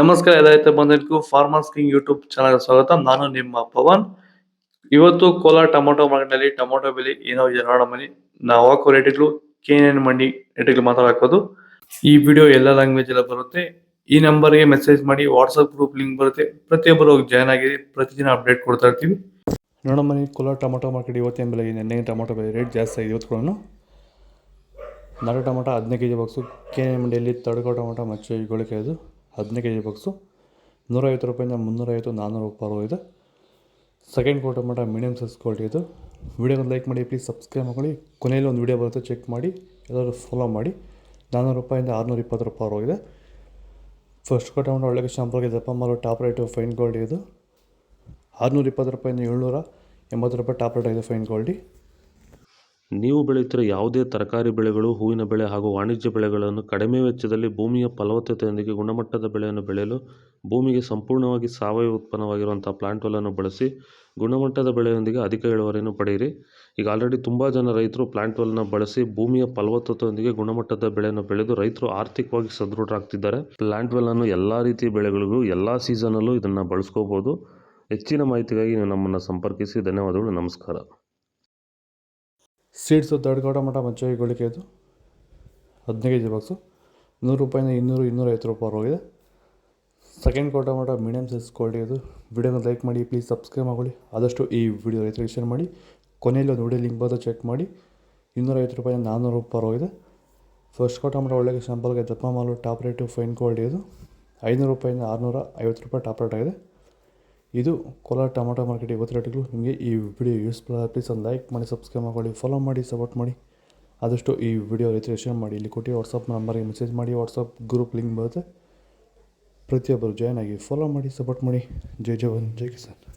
ನಮಸ್ಕಾರ ಎಲ್ಲ ಬಂದಿದ್ದಕ್ಕೂ ಫಾರ್ಮರ್ಸ್ ಕಿಂಗ್ ಯೂಟ್ಯೂಬ್ ಚಾನಲ್ ಸ್ವಾಗತ. ನಾನು ನಿಮ್ಮ ಪವನ್. ಇವತ್ತು ಕೋಲಾರ ಟೊಮೊಟೊ ಮಾರ್ಕೆಟ್ನಲ್ಲಿ ಟೊಮೊಟೊ ಬೆಲೆ ಏನೋ ಇದೆ ನೋಡೋ ಮನಿ ನಾವು ಹಾಕೋ ರೇಟ್ಗಳು ಕೆ ಎನ್ ಮಂಡಿ ರೇಟ್ಗಳು ಮಾತಾಡೋದು ಈ ವಿಡಿಯೋ ಎಲ್ಲ ಲ್ಯಾಂಗ್ವೇಜ್ ಎಲ್ಲ ಬರುತ್ತೆ. ಈ ನಂಬರ್ಗೆ ಮೆಸೇಜ್ ಮಾಡಿ ವಾಟ್ಸಪ್ ಗ್ರೂಪ್ ಲಿಂಕ್ ಬರುತ್ತೆ. ಪ್ರತಿಯೊಬ್ಬರು ಜಾಯ್ನ್ ಆಗಿ ಪ್ರತಿದಿನ ಅಪ್ಡೇಟ್ ಕೊಡ್ತಾ ಇರ್ತೀವಿ. ನೋಡೋ ಮನಿ ಕೋಲಾರ ಟೊಮೊಟೊ ಮಾರ್ಕೆಟ್ ಇವತ್ತಿನ ಬೆಲೆ ನೆನ್ನೆ ಟೊಮೊಟೊ ಬೆಲೆ ರೇಟ್ ಜಾಸ್ತಿ ಆಗಿದೆ. ಇವತ್ತು ಕೂಡ ನಾಡು ಟೊಮೊಟೊ ಹದಿನೈದು K G box K N ಮಂಡಿಯಲ್ಲಿ ತಡಕೋ ಟೊಮೊಟೊ, ಮಚ್ಚೆ ಗೋಳಿಕಾಯ್ದು ಹದಿನೈದು ಕೆ ಜಿ ಬಾಕ್ಸು ನೂರೈವತ್ತು ರೂಪಾಯಿಂದ ಮುನ್ನೂರೈವತ್ತು ನಾನ್ನೂರು ರೂಪಾಯಿ ಇದೆ. ಸೆಕೆಂಡ್ ಕ್ವಾರ್ಟರ್ ಮಟ್ಟ ಮೀಡಿಯಮ್ ಸೈಜ್ ಕ್ವಾಲಿಟಿ ಇದು ವೀಡಿಯೋನ ಲೈಕ್ ಮಾಡಿ ಪ್ಲೀಸ್ ಸಬ್ಸ್ಕ್ರೈಬ್ ಮಾಡ್ಕೊಳ್ಳಿ. ಕೊನೆಯಲ್ಲಿ ಒಂದು ವಿಡಿಯೋ ಬರುತ್ತೆ ಚೆಕ್ ಮಾಡಿ. ಎಲ್ಲರೂ ಫಾಲೋ ಮಾಡಿ. ನಾನ್ನೂರು ರೂಪಾಯಿಂದ ಆರುನೂರ ಇಪ್ಪತ್ತು ರೂಪಾಯಿ ಹೋಗಿದೆ ಫಸ್ಟ್ ಕ್ವಾರ್ಟರ್ ಮಟ್ಟ ಒಳ್ಳೆ ಶಾಂಪಲ್ಗೆ ದಪ್ಪ ಮಾಲು ಟಾಪ್ ರೇಟು ಫೈನ್ ಕ್ವಾಲಿಟಿ ಇದು. ಆರುನೂರ ಇಪ್ಪತ್ತು ರೂಪಾಯಿಂದ ಏಳ್ನೂರ ಎಂಬತ್ತು ರೂಪಾಯಿ ಟಾಪ್ ರೇಟ್ ಇದೆ ಫೈನ್ ಕ್ವಾಲಿಟಿ ನೀವು ಬೆಳೆಯುತ್ತಿರುವ ಯಾವುದೇ ತರಕಾರಿ ಬೆಳೆಗಳು, ಹೂವಿನ ಬೆಳೆ ಹಾಗೂ ವಾಣಿಜ್ಯ ಬೆಳೆಗಳನ್ನು ಕಡಿಮೆ ವೆಚ್ಚದಲ್ಲಿ ಭೂಮಿಯ ಫಲವತ್ತತೆಯೊಂದಿಗೆ ಗುಣಮಟ್ಟದ ಬೆಳೆಯನ್ನು ಬೆಳೆಯಲು ಭೂಮಿಗೆ ಸಂಪೂರ್ಣವಾಗಿ ಸಾವಯವ ಉತ್ಪನ್ನವಾಗಿರುವಂಥ ಪ್ಲಾಂಟ್ ವೆಲ್ಲನ್ನು ಬಳಸಿ ಗುಣಮಟ್ಟದ ಬೆಳೆಯೊಂದಿಗೆ ಅಧಿಕ ಇಳುವರಿಯನ್ನು ಪಡೆಯಿರಿ. ಈಗ ಆಲ್ರೆಡಿ ತುಂಬ ಜನ ರೈತರು ಪ್ಲಾಂಟ್ ವೆಲ್ನ ಬಳಸಿ ಭೂಮಿಯ ಫಲವತ್ತತೆಯೊಂದಿಗೆ ಗುಣಮಟ್ಟದ ಬೆಳೆಯನ್ನು ಬೆಳೆದು ರೈತರು ಆರ್ಥಿಕವಾಗಿ ಸದೃಢರಾಗ್ತಿದ್ದಾರೆ. ಪ್ಲಾಂಟ್ ವೆಲ್ಲನ್ನು ಎಲ್ಲ ರೀತಿಯ ಬೆಳೆಗಳಿಗೂ, ಎಲ್ಲ ಸೀಸನಲ್ಲೂ ಇದನ್ನು ಬಳಸ್ಕೋಬೋದು ಹೆಚ್ಚಿನ ಮಾಹಿತಿಗಾಗಿ ನೀವು ನಮ್ಮನ್ನು ಸಂಪರ್ಕಿಸಿ. ಧನ್ಯವಾದಗಳು. ನಮಸ್ಕಾರ. ಸೀಡ್ಸು ದೊಡ್ಡ ಮಠ ಮಚ್ಚೆ ಗೋಳಿಕೆ ಇದು ಹದಿನೈದು ಕೆ ಜಿ ಬಾಕ್ಸು ನೂರು ರೂಪಾಯಿಂದ ಇನ್ನೂರು, ಇನ್ನೂರೈವತ್ತು ರೂಪಾಯಿ ಹೋಗಿದೆ. ಸೆಕೆಂಡ್ ಕೋಟ ಮಠ ಮೀಡಿಯಮ್ ಸೈಜ್ ಇದು ವಿಡಿಯೋನ ಲೈಕ್ ಮಾಡಿ ಪ್ಲೀಸ್ ಸಬ್ಸ್ಕ್ರೈಬ್ ಮಾಡ್ಕೊಳ್ಳಿ. ಆದಷ್ಟು ಈ ವಿಡಿಯೋ ರೈತರಿಗೆ ಶೇರ್ ಮಾಡಿ. ಕೊನೆಯಲ್ಲಿ ಒಂದು ವಿಡಿಯೋ ಲಿಂಕ್ ಬಂದು ಚೆಕ್ ಮಾಡಿ. ಇನ್ನೂರೈವತ್ತು ರೂಪಾಯಿಂದ ನಾನ್ನೂರು ರೂಪಾಯಿ ಹೋಗಿದೆ. ಫಸ್ಟ್ ಕೋಟ ಮಠ ಒಳ್ಳೆ ಶಾಂಪಲ್ಗೆ ದಪ್ಪ ಮಾಲು ಟಾಪ್ ರೇಟು ಫೈನ್ ಕ್ವಾಲಿಟಿ ಇದು ಐನೂರು ರೂಪಾಯಿಂದ ಆರುನೂರ ಐವತ್ತು ರೂಪಾಯಿ ಟಾಪ್ ರೇಟ್ ಆಗಿದೆ. ಇದು ಕೋಲಾರ ಟೊಮೊಟೊ ಮಾರ್ಕೆಟ್ ಇವತ್ತು ನಿಮಗೆ ಈ ವಿಡಿಯೋ ಯೂಸ್ಫುಲ್ ಆದ ಪ್ಲೀಸ್ ಒಂದು ಲೈಕ್ ಮಾಡಿ ಸಬ್ಸ್ಕ್ರೈಬ್ ಮಾಡ್ಕೊಳ್ಳಿ ಫಾಲೋ ಮಾಡಿ ಸಪೋರ್ಟ್ ಮಾಡಿ. ಆದಷ್ಟು ಈ ವಿಡಿಯೋ ರೈತರಿಗೆ ಶೇರ್ ಮಾಡಿ. ಇಲ್ಲಿ ಕೊಟ್ಟು ವಾಟ್ಸಪ್ ನಂಬರ್ಗೆ ಮೆಸೇಜ್ ಮಾಡಿ. ವಾಟ್ಸಪ್ ಗ್ರೂಪ್ ಲಿಂಕ್ ಬರುತ್ತೆ. ಪ್ರತಿಯೊಬ್ಬರು ಜಾಯ್ನ್ ಆಗಿ ಫಾಲೋ ಮಾಡಿ ಸಪೋರ್ಟ್ ಮಾಡಿ. ಜೈ ಜವಾನ್, ಜೈ ಕಿಸಾನ್.